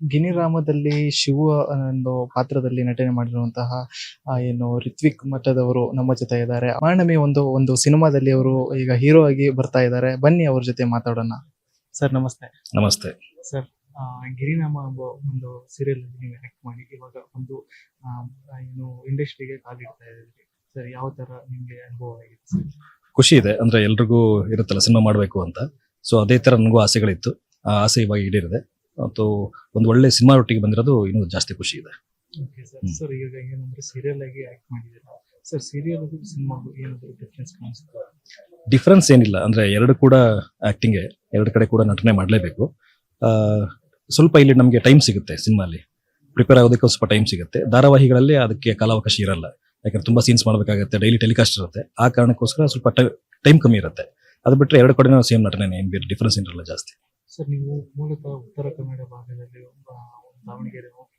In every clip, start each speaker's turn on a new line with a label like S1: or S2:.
S1: ಗಿನಿರಾಮದಲ್ಲಿ ಶಿವ ಒಂದು ಪಾತ್ರದಲ್ಲಿ ನಟನೆ ಮಾಡಿರುವಂತಹ ಆ, ಏನು ರಿತ್ವಿಕ್ ಮಠದವರು ನಮ್ಮ ಜೊತೆ ಇದ್ದಾರೆ. ಮಾನಮಿ ಒಂದು ಒಂದು ಸಿನಿಮಾದಲ್ಲಿ ಅವರು ಈಗ ಹೀರೋ ಆಗಿ ಬರ್ತಾ ಇದ್ದಾರೆ. ಬನ್ನಿ ಅವ್ರ ಜೊತೆ ಮಾತಾಡೋಣ. ಸರ್ ನಮಸ್ತೆ.
S2: ನಮಸ್ತೆ.
S1: ಸರ್ ಆ, ಗಿರಿನಾಮ ಎಂಬ ಒಂದು ಸೀರಿಯಲ್ ಅಲ್ಲಿ ನೀವು ಆಕ್ಟ್ ಮಾಡಿ ಇವಾಗ ಒಂದು ಆ, ಏನು ಇಂಡಸ್ಟ್ರಿಗೆ ಕಾಲಿಡ್ತಾ ಇದ್ದೀರಿ. ಸರ್ ಯಾವ ತರ ನಿಮ್ಗೆ ಅನುಭವ ಆಗಿದೆ ಸರ್?
S2: ಖುಷಿ ಇದೆ. ಅಂದ್ರೆ ಎಲ್ರಿಗೂ ಇರುತ್ತಲ್ಲ ಸಿನಿಮಾ ಮಾಡಬೇಕು ಅಂತ. ಸೊ ಅದೇ ತರ ನನಗೂ ಆಸೆಗಳಿತ್ತು. ಆ ಆಸೆ ಇವಾಗ ಈಡೇರಿದೆ. ಮತ್ತು ಒಂದು ಒಳ್ಳೆ ಸಿನಿಮಾ ಒಟ್ಟಿಗೆ ಬಂದಿರೋದು ಇನ್ನೂ ಜಾಸ್ತಿ ಖುಷಿ ಇದೆ.
S1: ಓಕೆ ಸರ್ ಸರ್ ಈಗ ಏನಂದ್ರೆ ಸೀರಿಯಲ್ ಆಗಿ ಆಕ್ಟ್ ಮಾಡಿದ್ದೀರಾ? ಸರ್ ಸೀರಿಯಲ್ ಸಿನಿಮಾಗೂ ಏನಾದ್ರು ಡಿಫ್ರೆನ್ಸ್ ಕಾಣಿಸ್ತಾ
S2: ಡಿಫ್ರೆನ್ಸ್ ಏನಿಲ್ಲ. ಅಂದ್ರೆ ಎರಡು ಕೂಡ ಆಕ್ಟಿಂಗ್ ಎರಡು ಕಡೆ ಕೂಡ ನಟನೆ ಮಾಡಲೇಬೇಕು. ಸ್ವಲ್ಪ ಇಲ್ಲಿ ನಮಗೆ ಟೈಮ್ ಸಿಗುತ್ತೆ ಸಿನಿಮಾಲಿ ಪ್ರಿಪೇರ್ ಆಗೋದಕ್ಕೆ ಸ್ವಲ್ಪ ಟೈಮ್ ಸಿಗುತ್ತೆ. ಧಾರಾವಾಹಿಗಳಲ್ಲಿ ಅದಕ್ಕೆ ಕಾಲಾವಕಾಶ ಇರಲ್ಲ. ಯಾಕಂದ್ರೆ ತುಂಬಾ ಸೀನ್ಸ್ ಮಾಡಬೇಕಾಗುತ್ತೆ ಡೈಲಿ ಟೆಲಿಕಾಸ್ಟ್ ಇರುತ್ತೆ. ಆ ಕಾರಣಕ್ಕೋಸ್ಕರ ಸ್ವಲ್ಪ ಟೈಮ್ ಕಮ್ಮಿ ಇರುತ್ತೆ. ಅದು ಬಿಟ್ಟರೆ ಎರಡು ಕಡೆ ಸೇಮ್ ನಟನೆ ಏನು ಬೇರೆ ಡಿಫ್ರೆನ್ಸ್ ಏನಿರಲ್ಲ ಜಾಸ್ತಿ.
S1: ಸರ್, ನೀವು ಮೂಲತಃ ಉತ್ತರ ಕನ್ನಡ ಭಾಗದಲ್ಲಿ ದಾವಣಗೆರೆ ಹೋಗಿ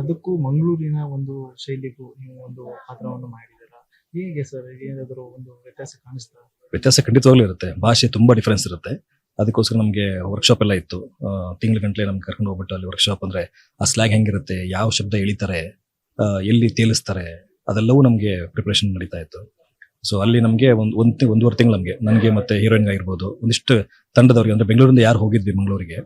S1: ಅದಕ್ಕೂ ಮಂಗಳೂರಿನ ಒಂದು ಶೈಲಿಗೂ ನೀವು ಒಂದು ಪಾತ್ರವನ್ನು ಮಾಡಿದಿರ ಹೇಗೆ ಸರ್, ಏನಾದರೂ ಒಂದು ವ್ಯತ್ಯಾಸ ಕಾಣಿಸ್ತಾ
S2: ವ್ಯತ್ಯಾಸ ಖಂಡಿತವಾಗ್ಲೂ ಇರುತ್ತೆ. ಭಾಷೆ ತುಂಬಾ ಡಿಫರೆನ್ಸ್ ಇರುತ್ತೆ. ಅದಕ್ಕೋಸ್ಕರ ನಮಗೆ ವರ್ಕ್ಶಾಪ್ ಎಲ್ಲ ಇತ್ತು. ತಿಂಗಳ ಗಂಟಲೆ ನಮ್ಗೆ ಕರ್ಕೊಂಡು ಹೋಗ್ಬಿಟ್ಟು ಅಲ್ಲಿ ವರ್ಕ್ಶಾಪ್ ಅಂದ್ರೆ ಆ ಸ್ಲ್ಯಾಗ್ ಹೆಂಗಿರುತ್ತೆ, ಯಾವ ಶಬ್ದ ಎಳಿತಾರೆ ಎಲ್ಲಿ ತೇಲಿಸ್ತಾರೆ, ಅದೆಲ್ಲವೂ ನಮಗೆ ಪ್ರಿಪರೇಷನ್ ನಡೀತಾ ಇತ್ತು. ಸೊ ಅಲ್ಲಿ ನಮಗೆ ಒಂದು ಒಂದು ಒಂದೂವರೆ ತಿಂಗಳು ನಮಗೆ. ನನಗೆ ಮತ್ತೆ ಹೀರೋಯಿನ್ ಆಗಿರ್ಬೋದು ಒಂದಿಷ್ಟು ತಂಡದವ್ರಿಗೆ ಅಂದ್ರೆ ಬೆಂಗಳೂರಿಂದ ಯಾರು ಹೋಗಿದ್ವಿ ಮಂಗಳೂರಿಗೆ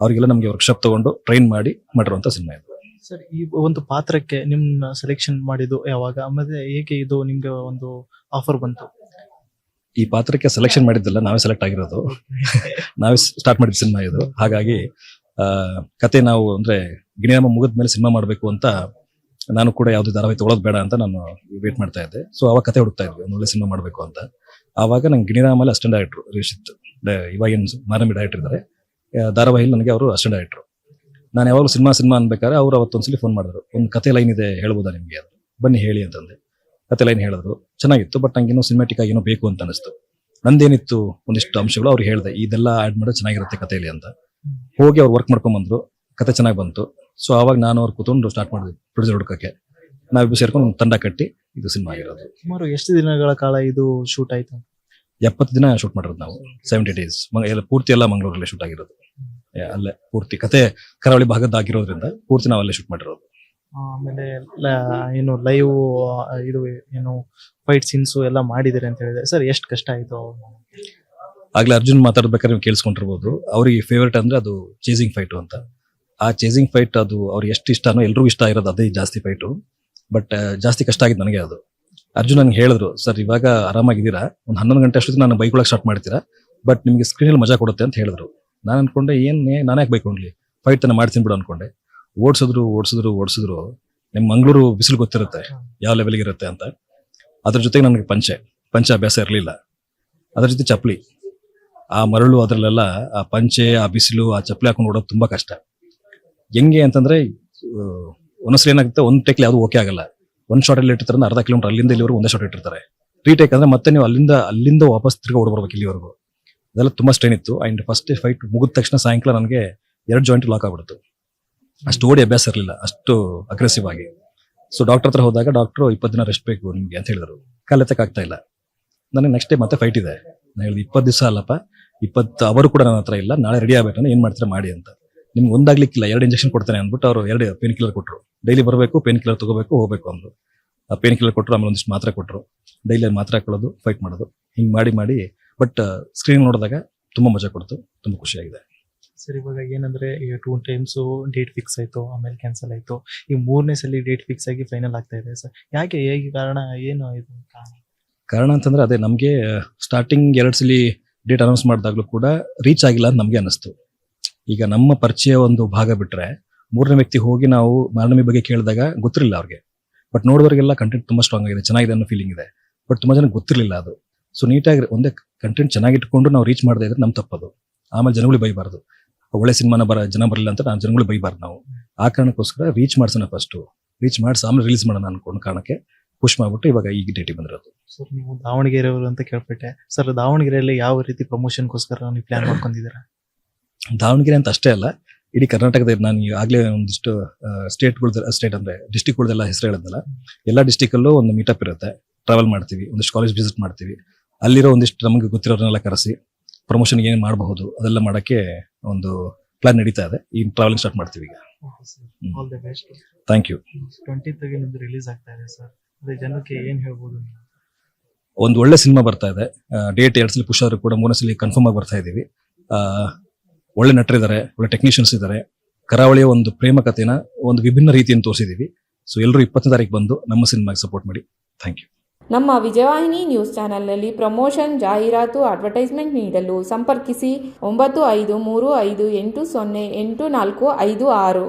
S2: ಅವರಿಗೆಲ್ಲ ನಮಗೆ ವರ್ಕ್ಶಾಪ್ ತಗೊಂಡು ಟ್ರೈನ್ ಮಾಡಿ ಮಾಡಿರುವಂತ ಸಿನಿಮಾ ಇದು.
S1: ಸರ್ ಈ ಒಂದು ಪಾತ್ರಕ್ಕೆ ನಿಮ್ಮನ್ನ ಸೆಲೆಕ್ಷನ್ ಮಾಡಿದ್ದು ಯಾವಾಗ? ಆಮೇಲೆ ಹೇಗೆ ಇದು ನಿಮ್ಗೆ ಒಂದು ಆಫರ್ ಬಂತು?
S2: ಈ ಪಾತ್ರಕ್ಕೆ ಸೆಲೆಕ್ಷನ್ ಮಾಡಿದ್ದಲ್ಲ ನಾವೇ ಸೆಲೆಕ್ಟ್ ಆಗಿರೋದು. ನಾವೇ ಸ್ಟಾರ್ಟ್ ಮಾಡಿದ ಸಿನಿಮಾ ಇದು. ಹಾಗಾಗಿ ಕತೆ ನಾವು ಅಂದ್ರೆ ಗಿಣಿಯಮ್ಮ ಮುಗಿದ ಮೇಲೆ ಸಿನಿಮಾ ಮಾಡಬೇಕು ಅಂತ ನಾನು ಕೂಡ ಯಾವ್ದು ಧಾರಾವಾಹಿ ತೊಗೊಳೋದು ಬೇಡ ಅಂತ ನಾನು ವೇಟ್ ಮಾಡ್ತಾ ಇದ್ದೆ. ಸೊ ಅವಾಗ ಕತೆ ಹುಡುಕ್ತಾ ಇದ್ವಿ. ಒಂದು ಒಳ್ಳೆ ಸಿನಿಮಾ ಮಾಡಬೇಕು ಅಂತ. ಆವಾಗ ನಂಗೆ ಗಿಣಿರಾಮಲ್ಲಿ ಅಸಿಸ್ಟೆಂಟ್ ಡೈರೆಕ್ಟ್ರು ರಿಷಿತ್ ಇವಾಗಿನ ಮಾನಮಿ ಡೈರೆಕ್ಟರ್ ಇದ್ದಾರೆ ಧಾರಾವಾಹಿಲಿ ನನಗೆ ಅವರು ಅಸ್ಟೆಂಡ್ ಡೈರೆಕ್ಟ್ರು ನಾನು ಯಾವಾಗಲೂ ಸಿನಿಮಾ ಸಿನಿಮಾ ಅನ್ಬೇಕಾದ್ರೆ ಅವ್ರು ಅವತ್ತೊಂದ್ಸಲಿ ಫೋನ್ ಮಾಡಿದ್ರು. ಒಂದು ಕತೆ ಲೈನ್ ಇದೆ ಹೇಳ್ಬೋದಾ ನಿಮಗೆ ಅದು ಬನ್ನಿ ಹೇಳಿ ಅಂತಂದೆ. ಕತೆ ಲೈನ್ ಹೇಳಿದ್ರು. ಚೆನ್ನಾಗಿತ್ತು, ಬಟ್ ನಂಗೆ ಇನ್ನೂ ಸಿನಿಮಾಟಿಕ್ ಆಗಿ ಏನೋ ಬೇಕು ಅಂತ ಅನಿಸ್ತು. ನಂದೇನಿತ್ತು? ಒಂದಿಷ್ಟು ಅಂಶಗಳು ಅವ್ರು ಹೇಳಿದೆ. ಇದೆಲ್ಲ ಆಡ್ ಮಾಡೋದು ಚೆನ್ನಾಗಿರುತ್ತೆ ಕಥೆಯಲ್ಲಿ ಅಂತ. ಹೋಗಿ ಅವ್ರು ವರ್ಕ್ ಮಾಡ್ಕೊಂಡ್ ಬಂದ್ರು ಕತೆ ಚೆನ್ನಾಗಿ ಬಂತು. ಸೊ ಅವಾಗ ನಾನು ಅವ್ರು ಕೂತ್ಕೊಂಡು ಸ್ಟಾರ್ಟ್ ಮಾಡಿದ್ವಿ. ಪ್ರೊಡ್ಯೂಸರ್ ಹುಡುಕಕ್ಕೆ. ನಾವಿಬ್ಬರು ಸೇರ್ಕೊಂಡು ಒಂದು ತಂಡ ಕಟ್ಟಿ ಇದು ಸಿನಿಮಾ ಆಗಿರೋದು.
S1: ಸುಮಾರು ಎಷ್ಟು ದಿನಗಳ ಕಾಲ ಇದು ಶೂಟ್ ಆಯ್ತು?
S2: ಎಪ್ಪತ್ತು ದಿನ ಶೂಟ್ ಮಾಡಿರೋದು ನಾವು. ಸೆವೆಂಟಿ ಡೇಸ್ ಎಲ್ಲ ಪೂರ್ತಿ ಎಲ್ಲ ಮಂಗಳೂರಲ್ಲೇ ಶೂಟ್ ಆಗಿರೋದು. ಅಲ್ಲೇ ಪೂರ್ತಿ ಕತೆ ಕರಾವಳಿ ಭಾಗದಾಗಿರೋದ್ರಿಂದ ಪೂರ್ತಿ ನಾವು ಅಲ್ಲೇ ಶೂಟ್ ಮಾಡಿರೋದು
S1: ಆಮೇಲೆ ಏನು ಲೈವ್ ಇದು ಏನು ಫೈಟ್ ಸೀನ್ಸ್ ಎಲ್ಲ ಮಾಡಿದಿರಿ ಅಂತ ಹೇಳಿದ್ರೆ ಸರ್ ಎಷ್ಟು ಕಷ್ಟ ಆಯ್ತು
S2: ಆಗ್ಲೇ ಅರ್ಜುನ್ ಮಾತಾಡ್ಬೇಕಾದ್ರೆ ನೀವು ಕೇಳಿಸ್ಕೊಂಡಿರ್ಬೋದು. ಅವ್ರಿಗೆ ಫೇವ್ರೇಟ್ ಅಂದ್ರೆ ಅದು ಚೇಸಿಂಗ್ ಫೈಟು ಅಂತ. ಆ ಚೇಸಿಂಗ್ ಫೈಟ್ ಅದು ಅವ್ರಿಗೆ ಎಷ್ಟು ಇಷ್ಟನೋ ಎಲ್ರಿಗೂ ಇಷ್ಟ ಇರೋದು ಅದೇ ಜಾಸ್ತಿ ಫೈಟು ಬಟ್ ಜಾಸ್ತಿ ಕಷ್ಟ ಆಗಿದ್ದು ನನಗೆ ಅದು. ಅರ್ಜುನ್ ನನಗೆ ಹೇಳಿದ್ರು, ಸರ್, ಇವಾಗ ಆರಾಮಾಗಿದ್ದೀರಾ? ಒಂದು ಹನ್ನೊಂದು ಗಂಟೆ ಅಷ್ಟೊತ್ತಿಗೆ ನಾನು ಬೈಕ್ ಒಳಗೆ ಸ್ಟಾರ್ಟ್ ಮಾಡ್ತೀರಾ? ಬಟ್ ನಿಮಗೆ ಸ್ಕ್ರೀನಲ್ಲಿ ಮಜಾ ಕೊಡುತ್ತೆ ಅಂತ ಹೇಳಿದ್ರು. ನಾನು ಅನ್ಕೊಂಡೆ, ಏನೇ ನಾನು ಯಾಕೆ ಬೈಕೊಂಡ್ಲಿ? ಫೈಟ್ ತನ ಮಾಡ್ತೀನಿ ಬಿಡು ಅನ್ಕೊಂಡೆ. ಓಡಿಸಿದ್ರು ಓಡಿಸಿದ್ರು ಓಡಿಸಿದ್ರು. ನಿಮ್ಮ ಮಂಗಳೂರು ಬಿಸಿಲು ಗೊತ್ತಿರುತ್ತೆ, ಯಾವ ಲೆವೆಲ್ಗೆ ಇರುತ್ತೆ ಅಂತ. ಅದ್ರ ಜೊತೆಗೆ ನನಗೆ ಪಂಚೆ. ಪಂಚೆ ಅಭ್ಯಾಸ ಇರಲಿಲ್ಲ. ಅದ್ರ ಜೊತೆ ಚಪ್ಪಲಿ. ಆ ಮರಳು ಅದರಲ್ಲೆಲ್ಲ ಆ ಪಂಚೆ, ಆ ಬಿಸಿಲು, ಆ ಚಪ್ಪಲಿ ಹಾಕೊಂಡು ಓಡೋದು ತುಂಬಾ ಕಷ್ಟ. ಹೆಂಗೆ ಅಂತಂದ್ರೆ ಒಂದೊಂದ್ಸಲ ಏನಾಗುತ್ತೆ ಒಂದು ಟೇಕ್ಲಿ ಯಾವುದು ಓಕೆ ಆಗಲ್ಲ. ಒಂದು ಶಾರ್ಟ್ ಅಲ್ಲಿ ಇಟ್ಟಿರ್ತಾರೆ, ಅರ್ಧ ಕಿಲೋಮೀಟರ್ ಅಲ್ಲಿಂದ ಇಲ್ಲಿವರೆಗೂ ಒಂದೇ ಶಾರ್ಟ್ ಇಟ್ಟಿರ್ತಾರೆ. ರೀಟೇಕ್ ಅಂದ್ರೆ ಮತ್ತೆ ನೀವು ಅಲ್ಲಿಂದ ಅಲ್ಲಿಂದ ವಾಪಸ್ ತಿರ್ಗಿ ಓಡ್ ಬರ್ಬೇಕು ಇಲ್ಲಿವರೆಗೂ. ಅದೆಲ್ಲ ತುಂಬಾ ಸ್ಟ್ರೈನ್ ಇತ್ತು. ಅಂಡ್ ಫಸ್ಟ್ ಫೈಟ್ ಮುಗಿದ ತಕ್ಷಣ ಸಾಯಂಕಾಲ ನನಗೆ ಎರಡು ಜಾಯಿಂಟ್ ಲಾಕ್ ಆಗ್ಬಿಡ್ತು. ಅಷ್ಟು ಓಡಿ ಅಭ್ಯಾಸ ಇರಲಿಲ್ಲ, ಅಷ್ಟು ಅಗ್ರೆಸಿವ್ ಆಗಿ. ಸೊ ಡಾಕ್ಟರ್ ಹತ್ರ ಹೋದಾಗ ಡಾಕ್ಟರ್ ಇಪ್ಪತ್ತು ದಿನ ರೆಸ್ಟ್ ಬೇಕು ನಿಮಗೆ ಅಂತ ಹೇಳಿದ್ರು. ಕಾಲೆತ್ತಕ್ಕೆ ಆಗ್ತಾ ಇಲ್ಲ. ನನಗೆ ನೆಕ್ಸ್ಟ್ ಡೇ ಮತ್ತೆ ಫೈಟ್ ಇದೆ. ನಾನು ಹೇಳಿದೆ ಇಪ್ಪತ್ತು ದಿವಸ ಅಲ್ಲಪ್ಪ, ಇಪ್ಪತ್ತು ಅವರು ಕೂಡ ನನ್ನ ಹತ್ರ ಇಲ್ಲ, ನಾಳೆ ರೆಡಿ ಆಗ್ಬೇಕು ಏನು ಮಾಡ್ತೀರಾ ಮಾಡಿ ಅಂತ. ನಿಮ್ಗೆ ಒಂದಾಗ್ಲಿಕ್ಕಿಲ್ಲ ಎರಡು ಇಂಜೆಕ್ಷನ್ ಕೊಡ್ತಾನೆ ಅಂದ್ಬಿಟ್ಟು ಅವರು ಎರಡು ಪೇನ್ ಕಿಲ್ಲರ್ ಕೊಟ್ಟರು ಡೈಲಿ ಬರಬೇಕು ಪೇನ್ ಕಿಲ್ಲರ್ ತಗೋಬೇಕು ಹೋಗಬೇಕು ಅಂದರು. ಆ ಪೇನ್ ಕಿಲ್ಲರ್ ಕೊಟ್ಟರು ಆಮೇಲೆ ಒಂದಿಷ್ಟು ಮಾತ್ರೆ ಕೊಟ್ಟರು ಡೈಲಿ ಮಾತ್ರೆ ಹಾಕೊಳ್ಳೋದು ಫೈಟ್ ಮಾಡೋದು. ಹಿಂಗೆ ಮಾಡಿ ಮಾಡಿ ಬಟ್ ಸ್ಕ್ರೀನ್ ನೋಡಿದಾಗ ತುಂಬಾ ಮಜಾ ಕೊಡ್ತು ತುಂಬಾ ಖುಷಿಯಾಗಿದೆ.
S1: ಸರ್ ಇವಾಗ ಏನಂದ್ರೆ ಈಗ ಟೂ ಟೈಮ್ಸು ಡೇಟ್ ಫಿಕ್ಸ್ ಆಯಿತು ಆಮೇಲೆ ಕ್ಯಾನ್ಸಲ್ ಆಯಿತು. ಈ ಮೂರನೇ ಸಲ ಡೇಟ್ ಫಿಕ್ಸ್ ಆಗಿ ಫೈನಲ್ ಆಗ್ತಾ ಇದೆ ಸರ್. ಯಾಕೆ ಹೇಗೆ ಕಾರಣ ಏನು ಇದು ಕಾರಣ?
S2: ಕಾರಣ ಅಂತಂದ್ರೆ ಅದೇ ನಮಗೆ ಸ್ಟಾರ್ಟಿಂಗ್ ಎರಡು ಸಲ ಡೇಟ್ ಅನೌನ್ಸ್ ಮಾಡಿದಾಗಲೂ ಕೂಡ ರೀಚ್ ಆಗಿಲ್ಲ ಅಂತ ನಮಗೆ ಅನಿಸ್ತು ಈಗ ನಮ್ಮ ಪರಿಚಯ ಒಂದು ಭಾಗ ಬಿಟ್ರೆ ಮೂರನೇ ವ್ಯಕ್ತಿ ಹೋಗಿ ನಾವು ಮರಣಮಿ ಬಗ್ಗೆ ಕೇಳಿದಾಗ ಗೊತ್ತಿರಲಿಲ್ಲ ಅವ್ರಿಗೆ. ಬಟ್ ನೋಡಿದವರಿಗೆಲ್ಲ ಕಂಟೆಂಟ್ ತುಂಬಾ ಸ್ಟ್ರಾಂಗ್ ಆಗಿದೆ, ಚೆನ್ನಾಗಿದೆ ಅನ್ನೋ ಫೀಲಿಂಗ್ ಇದೆ. ಬಟ್ ತುಂಬಾ ಜನಕ್ಕೆ ಗೊತ್ತಿರಲಿಲ್ಲ ಅದು. ಸೊ ನೀಟಾಗಿ ಒಂದೇ ಕಂಟೆಂಟ್ ಚೆನ್ನಾಗಿಟ್ಕೊಂಡು ನಾವು ರೀಚ್ ಮಾಡದೇ ಇದ್ರೆ ನಮ್ ತಪ್ಪದು. ಆಮೇಲೆ ಜನಗಳಿಗೆ ಬೈಬಾರ್ದು. ಒಳ್ಳೆ ಸಿನಿಮಾನ ಬರ, ಜನ ಬರಲಿಲ್ಲ ಅಂತ ನಾವು ಜನಗಳು ಬೈಬಾರ್ದು ನಾವು. ಆ ಕಾರಣಕ್ಕೋಸ್ಕರ ರೀಚ್ ಮಾಡ್ಸೋಣ ಫಸ್ಟ್ ರೀಚ್ ಮಾಡಿಸಿ ಆಮೇಲೆ ರಿಲೀಸ್ ಮಾಡೋಣ ಅನ್ಕೊಂಡು ಕಾರಣಕ್ಕೆ ಪುಷ್ ಮಾಡ್ಬಿಟ್ಟು ಇವಾಗ ಈಗ ಡೇಟಿಗೆ ಬಂದಿರೋದು.
S1: ಸರ್ ನೀವು ದಾವಣಗೆರೆಯವರು ಅಂತ ಕೇಳ್ಬಿಟ್ಟೆ ಸರ್ ದಾವಣಗೆರೆಯಲ್ಲಿ ಯಾವ ರೀತಿ ಪ್ರಮೋಷನ್ಗೋಸ್ಕರ ನೀವು ಪ್ಲಾನ್ ಮಾಡ್ಕೊಂಡಿದ್ದೀರಾ?
S2: ದಾವಣಗೆರೆ ಅಂತ ಅಷ್ಟೇ ಅಲ್ಲ ಇಡೀ ಕರ್ನಾಟಕದ ನಾನು ಈಗಾಗಲೇ ಒಂದಿಷ್ಟು ಸ್ಟೇಟ್ಗಳ ಸ್ಟೇಟ್ ಅಂದ್ರೆ ಡಿಸ್ಟಿಕ್ಗಳ್ದೆಲ್ಲ ಹೆಸರು ಹೇಳಿದ್ನಲ್ಲ ಎಲ್ಲ ಡಿಸ್ಟಿಕ್ ಅಲ್ಲೂ ಒಂದು ಮೀಟಪ್ ಇರುತ್ತೆ. ಟ್ರಾವೆಲ್ ಮಾಡ್ತೀವಿ ಒಂದಿಷ್ಟು ಕಾಲೇಜ್ ವಿಸಿಟ್ ಮಾಡ್ತೀವಿ. ಅಲ್ಲಿರೋ ಒಂದಿಷ್ಟು ನಮಗೆ ಗೊತ್ತಿರೋರನ್ನೆಲ್ಲ ಕರೆಸಿ ಪ್ರಮೋಷನ್ ಏನು ಮಾಡಬಹುದು ಅದೆಲ್ಲ ಮಾಡೋಕ್ಕೆ ಒಂದು ಪ್ಲಾನ್ ನಡೀತಾ ಇದೆ. ಈ ಟ್ರಾವೆಲಿಂಗ್ ಸ್ಟಾರ್ಟ್ ಮಾಡ್ತೀವಿ ಈಗ. ಥ್ಯಾಂಕ್ ಯು
S1: ಟ್ವೆಂಟಿತ್ಗೆ ನಿಮ್ದು ರಿಲೀಸ್ ಆಗ್ತಾ ಇದೆ ಸರ್ ಅದೇ ಜನಕ್ಕೆ ಏನ್ ಹೇಳ್ಬೋದು
S2: ಒಂದು ಒಳ್ಳೆ ಸಿನಿಮಾ ಬರ್ತಾ ಇದೆ. ಡೇಟ್ ಎರಡು ಸಲ ಪುಷ್ ಆದ್ರೂ ಕೂಡ ಮೂರನೇ ಸಲ ಕನ್ಫರ್ಮ್ ಆಗಿ ಬರ್ತಾ ಇದೀವಿ. ಆ, ಒಳ್ಳೆ ನಟರಿದ್ದಾರೆ ಒಳ್ಳೆ ಟೆಕ್ನಿಷಿಯನ್ಸ್ ಇದ್ದಾರೆ ಕರಾವಳಿಯ ಒಂದು ಪ್ರೇಮ ಕಥೆನ ಒಂದು ವಿಭಿನ್ನ ರೀತಿಯನ್ನು ತೋರಿಸಿದೀವಿ. ಸೊ ಎಲ್ಲರೂ ಇಪ್ಪತ್ತನೇ ತಾರೀಕು ಬಂದು ನಮ್ಮ ಸಿನಿಮಾಗೆ ಸಪೋರ್ಟ್ ಮಾಡಿ. ಥ್ಯಾಂಕ್ ಯು
S3: ನಮ್ಮ ವಿಜಯವಾಹಿನಿ ನ್ಯೂಸ್ ಚಾನೆಲ್ನಲ್ಲಿ ಪ್ರಮೋಷನ್, ಜಾಹೀರಾತು ಅಡ್ವರ್ಟೈಸ್ಮೆಂಟ್ ನೀಡಲು ಸಂಪರ್ಕಿಸಿ ಒಂಬತ್ತು ಐದು ಮೂರು ಐದು ಎಂಟು ಸೊನ್ನೆ ಎಂಟು ನಾಲ್ಕು ಐದು ಆರು.